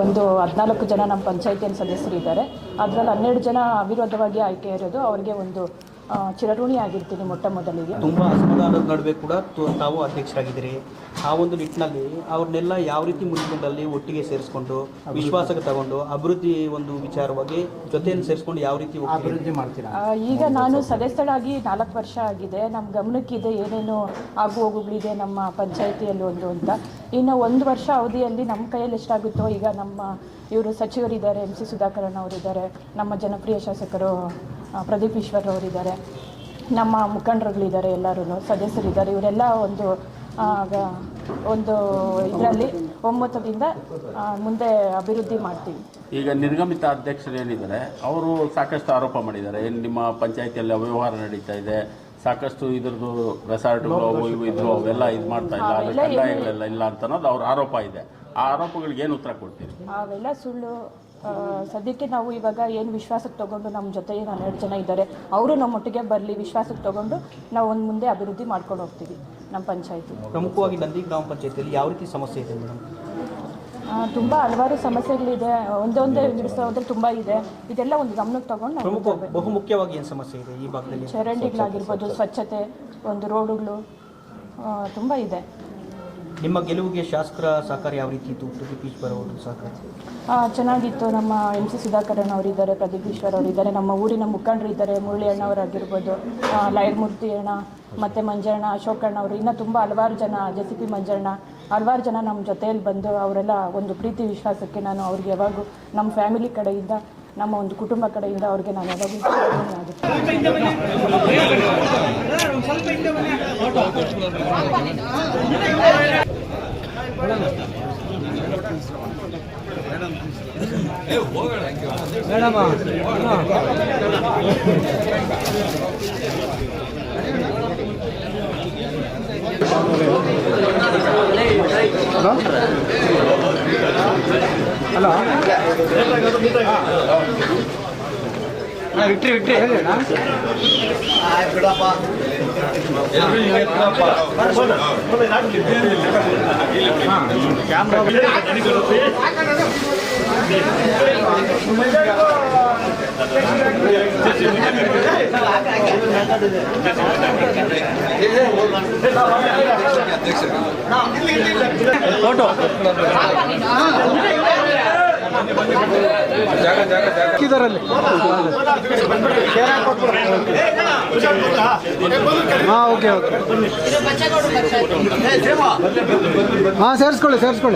ಒಂದು ಹದಿನಾಲ್ಕು ಜನ ನಮ್ಮ ಪಂಚಾಯತಿಯ ಸದಸ್ಯರು ಇದ್ದಾರೆ ಅದರಲ್ಲಿ ಹನ್ನೆರಡು ಜನ ಅವಿರೋಧವಾಗಿ ಆಯ್ಕೆ ಇರೋದು. ಅವರಿಗೆ ಒಂದು ಆ, ಚಿರಋಣಿ ಆಗಿರ್ತೀನಿ ಮೊಟ್ಟ ಮೊದಲಿಗೆ. ತುಂಬ ಅಸಮಾಧಾನದ ನಡುವೆ ಕೂಡ ತಾವು ಅಧ್ಯಕ್ಷರಾಗಿದ್ದೀರಿ. ಆ ಒಂದು ನಿಟ್ಟಿನಲ್ಲಿ ಅವ್ರನ್ನೆಲ್ಲ ಯಾವ ರೀತಿ ಮುಂದಿನಲ್ಲಿ ಒಟ್ಟಿಗೆ ಸೇರಿಸ್ಕೊಂಡು ವಿಶ್ವಾಸಕ್ಕೆ ತಗೊಂಡು ಅಭಿವೃದ್ಧಿ ಒಂದು ವಿಚಾರವಾಗಿ ಜೊತೆಯಲ್ಲಿ ಸೇರಿಸ್ಕೊಂಡು ಯಾವ ರೀತಿ ಅಭಿವೃದ್ಧಿ ಮಾಡ್ತೀರಾ? ಈಗ ನಾನು ಸದಸ್ಯಳಾಗಿ ನಾಲ್ಕು ವರ್ಷ ಆಗಿದೆ. ನಮ್ಮ ಗಮನಕ್ಕಿದೆ ಏನೇನು ಆಗು ಹೋಗುಗಳಿದೆ ನಮ್ಮ ಪಂಚಾಯಿತಿಯಲ್ಲಿ ಒಂದು ಅಂತ. ಇನ್ನು ಒಂದು ವರ್ಷ ಅವಧಿಯಲ್ಲಿ ನಮ್ಮ ಕೈಯಲ್ಲಿ ಎಷ್ಟಾಗುತ್ತೋ ಈಗ ನಮ್ಮ ಇವರು ಸಚಿವರಿದ್ದಾರೆ ಎಂ ಸಿ ಸುಧಾಕರನ್ ಅವರಿದ್ದಾರೆ ನಮ್ಮ ಜನಪ್ರಿಯ ಶಾಸಕರು ಪ್ರದೀಪ್ ಈಶ್ವರ್ ಅವರಿದ್ದಾರೆ. ನಮ್ಮ ಮುಖಂಡರುಗಳಿದ್ದಾರೆ ಎಲ್ಲರೂ ಸದಸ್ಯರಿದ್ದಾರೆ. ಇವರೆಲ್ಲ ಒಂದು ಒಂದು ಇದರಲ್ಲಿ ಒಮ್ಮತದಿಂದ ಮುಂದೆ ಅಭಿವೃದ್ಧಿ ಮಾಡ್ತೀವಿ. ಈಗ ನಿರ್ಗಮಿತ ಅಧ್ಯಕ್ಷರು ಏನಿದ್ದಾರೆ ಅವರು ಸಾಕಷ್ಟು ಆರೋಪ ಮಾಡಿದ್ದಾರೆ. ಏನು ನಿಮ್ಮ ಪಂಚಾಯತಿಯಲ್ಲಿ ಅವ್ಯವಹಾರ ನಡೀತಾ ಇದೆ ಸಾಕಷ್ಟು ಇದ್ರದ್ದು ರೆಸಾರ್ಟ್ಗಳು ಅವು ಇವು ಇದ್ರು ಅವೆಲ್ಲ ಇದು ಮಾಡ್ತಾ ಇಲ್ಲ ಕಡ್ಡಾಯಗಳೆಲ್ಲ ಕಂದಾಯಗಳೆಲ್ಲ ಇಲ್ಲ ಅಂತ ಅನ್ನೋದು ಅವ್ರ ಆರೋಪ ಇದೆ. ಆ ಆರೋಪಗಳಿಗೆ ಏನು ಉತ್ತರ ಕೊಡ್ತೀರಿ? ಅವೆಲ್ಲ ಸುಳ್ಳು ಸದ್ಯಕ್ಕೆ ನಾವು ಇವಾಗ ಏನು ವಿಶ್ವಾಸಕ್ಕೆ ತಗೊಂಡು ನಮ್ಮ ಜೊತೆ ಏನು ಹನ್ನೆರಡು ಜನ ಇದ್ದಾರೆ ಅವರು ನಮ್ಮೊಟ್ಟಿಗೆ ಬರಲಿ ವಿಶ್ವಾಸಕ್ಕೆ ತಗೊಂಡು ನಾವು ಒಂದು ಮುಂದೆ ಅಭಿವೃದ್ಧಿ ಮಾಡ್ಕೊಂಡು ಹೋಗ್ತೀವಿ ನಮ್ಮ ಪಂಚಾಯತಿ. ಪ್ರಮುಖವಾಗಿ ನಂದಿ ಗ್ರಾಮ ಪಂಚಾಯತಿಯಲ್ಲಿ ಯಾವ ರೀತಿ ಸಮಸ್ಯೆ ಇದೆ ಮೇಡಮ್? ತುಂಬ ಹಲವಾರು ಸಮಸ್ಯೆಗಳಿದೆ ಒಂದೊಂದೇ ಬಿಡಿಸೋದ್ರೆ ತುಂಬ ಇದೆ ಇದೆಲ್ಲ ಒಂದು ಗಮನಕ್ಕೆ ತಗೊಂಡು ಬಹುಮುಖ್ಯವಾಗಿ ಏನು ಸಮಸ್ಯೆ ಇದೆ ಈ ಭಾಗದಲ್ಲಿ? ಚರಂಡಿಗಳಾಗಿರ್ಬೋದು ಸ್ವಚ್ಛತೆ ಒಂದು ರೋಡುಗಳು ತುಂಬ ಇದೆ. ನಿಮ್ಮ ಗೆಲುವಿಗೆ ಶಾಸಕರ ಸಹಕಾರ ಯಾವ ರೀತಿ ಇತ್ತು? ಪ್ರದೀಪ್ ಈಶ್ವರ್ ಅವರು ಸಹಕಾರ? ಚೆನ್ನಾಗಿತ್ತು. ನಮ್ಮ ಎಂ ಸಿ ಸುಧಾಕರನ್ ಅವರಿದ್ದಾರೆ, ಪ್ರದೀಪ್ ಈಶ್ವರ್ ಅವರಿದ್ದಾರೆ. ನಮ್ಮ ಊರಿನ ಮುಖಂಡರಿದ್ದಾರೆ ಮುರಳಿ ಅಣ್ಣವರಾಗಿರ್ಬೋದು ಲಯಮೂರ್ತಿ ಅಣ್ಣ ಮತ್ತು ಮಂಜಣ್ಣ, ಅಶೋಕಣ್ಣ ಅವರು. ಇನ್ನೂ ತುಂಬ ಹಲವಾರು ಜನ ಜೆ ಸಿ ಪಿ ಮಂಜಣ್ಣ, ಹಲವಾರು ಜನ ನಮ್ಮ ಜೊತೆಯಲ್ಲಿ ಬಂದು ಅವರೆಲ್ಲ ಒಂದು ಪ್ರೀತಿ ವಿಶ್ವಾಸಕ್ಕೆ ನಾನು ಅವ್ರಿಗೆ ಯಾವಾಗೂ ನಮ್ಮ ಫ್ಯಾಮಿಲಿ ಕಡೆಯಿಂದ, ನಮ್ಮ ಒಂದು ಕುಟುಂಬ ಕಡೆಯಿಂದ ಅವ್ರಿಗೆ ನಾನು ಯಾವಾಗಲೂ ಮೇಡಮ್ ಹಲೋ ಹಲೋ ವಿಟ್ರಿ ವಿಟ್ರಿ ಹೇಳಿ ಬಿಡಪ್ಪ ಚಿರಋಣಿ ಆಗುತ್ತೆ ಹಾಂ ಓಕೆ ಓಕೆ. ಹಾಂ ಸೇರಿಸ್ಕೊಳ್ಳಿ ಸೇರಿಸ್ಕೊಳ್ಳಿ.